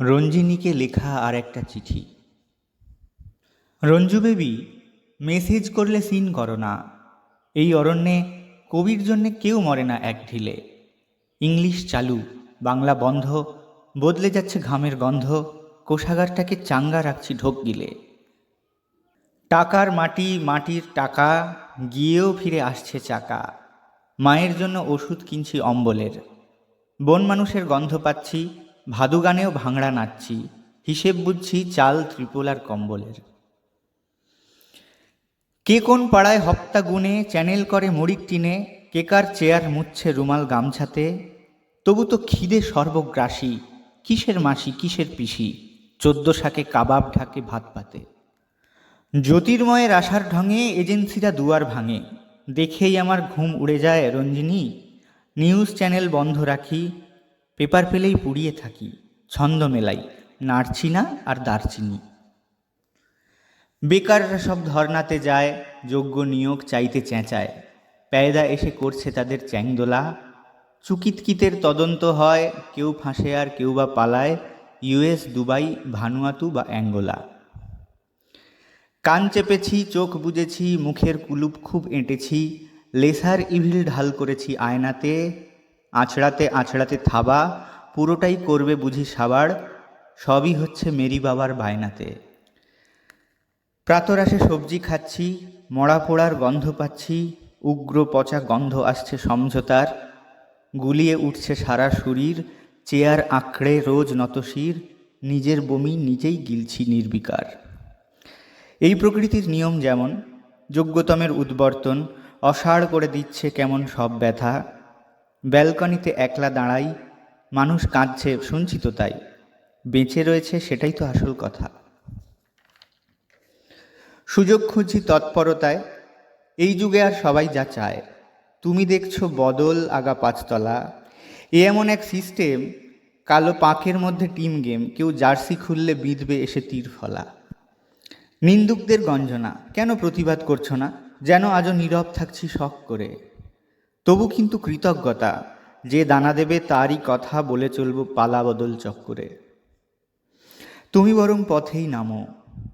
রঞ্জিনীকে লেখা আর একটা চিঠি। রঞ্জু বেবি, মেসেজ করলে সিন করো না। এই অরণ্যে কবির জন্যে কেউ মরে না এক ঢিলে। ইংলিশ চালু, বাংলা বন্ধ, বদলে যাচ্ছে ঘামের গন্ধ, কোষাগারটাকে চাঙ্গা রাখছি ঢোক গিলে। টাকার মাটি, মাটির টাকা, গিয়েও ফিরে আসছে চাকা। মায়ের জন্য ওষুধ কিনছি অম্বলের। বন মানুষের গন্ধ পাচ্ছি ভাদু গানেও ভাঙড়া নাচছি, হিসেব বুঝছি চাল ত্রিপোলার কম্বলের। কে কোন পাড়ায় হপ্তা গুনে, চ্যানেল করে মরিক টিনে কেকার চেয়ার মুচ্ছে রুমাল গামছাতে, তবু তো খিদে সর্বগ্রাসী, কিসের মাসি, কিসের পিসি, চোদ্দ শাকে কাবাব ঢাকে ভাত পাতে। জ্যোতির্ময়ের আশার ঢঙে এজেন্সিরা দুয়ার ভাঙে, দেখেই আমার ঘুম উড়ে যায় রঞ্জিনী, নিউজ চ্যানেল বন্ধ রাখি পেপার পেলেই পুড়িয়ে থাকি, ছন্দ মেলাই নাড়ছি না আর দারচিনি। বেকাররা সব ধর্নাতে যায়, যোগ্য নিয়োগ চাইতে চেঁচায়। প্যায়দা এসে করছে তাদের চ্যাংদোলা। চুকিতকিতের তদন্ত হয়, কেউ ফাঁসে আর কেউ বা পালায়, ইউএস, দুবাই, ভানুয়াতু বা অ্যাঙ্গোলা। কান চেপেছি, চোখ বুজেছি, মুখের কুলুপ খুব এঁটেছি, লেসার ইভিল ঢাল করেছি আয়নাতে আছড়াতে আছড়াতে থাবা, পুরোটাই করবে বুঝি সাবার, সবই হচ্ছে মেরি বাবার বায়নাতে। প্রাতরাশে সবজি খাচ্ছি, মরা পোড়ার গন্ধ পাচ্ছি, উগ্র পচা গন্ধ আসছে সমঝোতার, গুলিয়ে উঠছে সারা শরীর, চেয়ার আঁকড়ে রোজ নতশির, নিজের বমি নিজেই গিলছি নির্বিকার। এই প্রকৃতির নিয়ম যেমন, যোগ্যতমের উদ্বর্তন, অসাড় করে দিচ্ছে কেমন সব ব্যথা ব্যালকনিতে একলা দাঁড়াই, মানুষ কাঁদছে, শুনছি তো তাই। বেঁচে রয়েছে সেটাই তো আসল কথা। সুযোগ খুঁজছি তৎপরতায়, এই যুগে আর সবাই যা চায়। তুমি দেখছ বদল আগা পাঁচতলা। এ এমন এক সিস্টেম, কালো পাঁকের মধ্যে টিম গেম, কেউ জার্সি খুললে বিঁধবে এসে তীর ফলা। নিন্দুকদের গঞ্জনা, কেন প্রতিবাদ করছ না? যেন আজও নীরব থাকছি শখ করে। তবু কিন্তু কৃতজ্ঞতা, যে দানা দেবে তারই কথা বলে চলবো পালা বদল চক্করে। তুমি বরং পথেই নামো,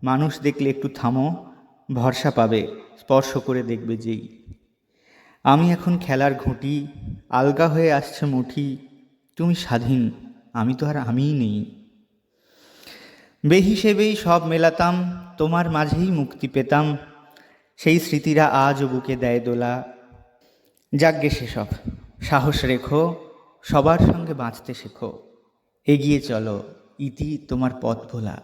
মানুষ দেখলে একটু থামো, ভরসা পাবে, স্পর্শ করে দেখবে যেই। আমি এখন খেলার ঘুঁটি, আলগা হয়ে আসছে মুঠি, তুমি স্বাধীন, আমি তো আর আমিই নেই। বেহিসেবেই সব মেলাতাম, তোমার মাঝেই মুক্তি পেতাম, সেই স্মৃতিরা আজও বুকে দেয় দোলা যাগ্গে সেসব। সাহস রেখো সবার সঙ্গে বাঁচতে শেখো। এগিয়ে চলো ইতি তোমার পথ ভোলা